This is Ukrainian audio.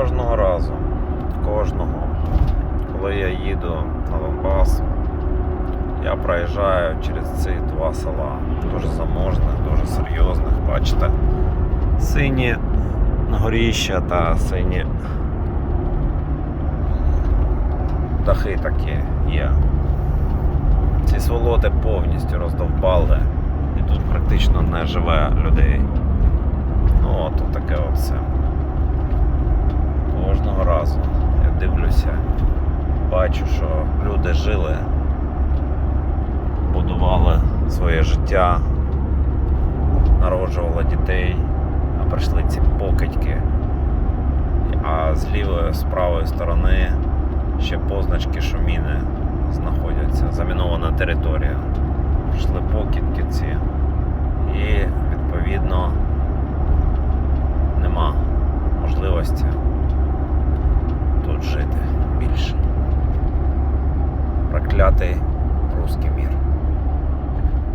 Кожного разу, кожного, коли я їду на Донбас, я проїжджаю через ці два села. Дуже заможних, дуже серйозних. Бачите, сині горіща та сині дахи такі є. Ці сволоти повністю роздовбали і тут практично не живе людей. Ну от таке от все. Кожного разу я дивлюся, бачу, що люди жили, будували своє життя, народжували дітей, а прийшли ці покидьки. А з лівої, з правої сторони ще позначки, що міни знаходяться. Замінована територія. Прийшли покидьки ці. І відповідно нема можливості тут. Проклятий русський.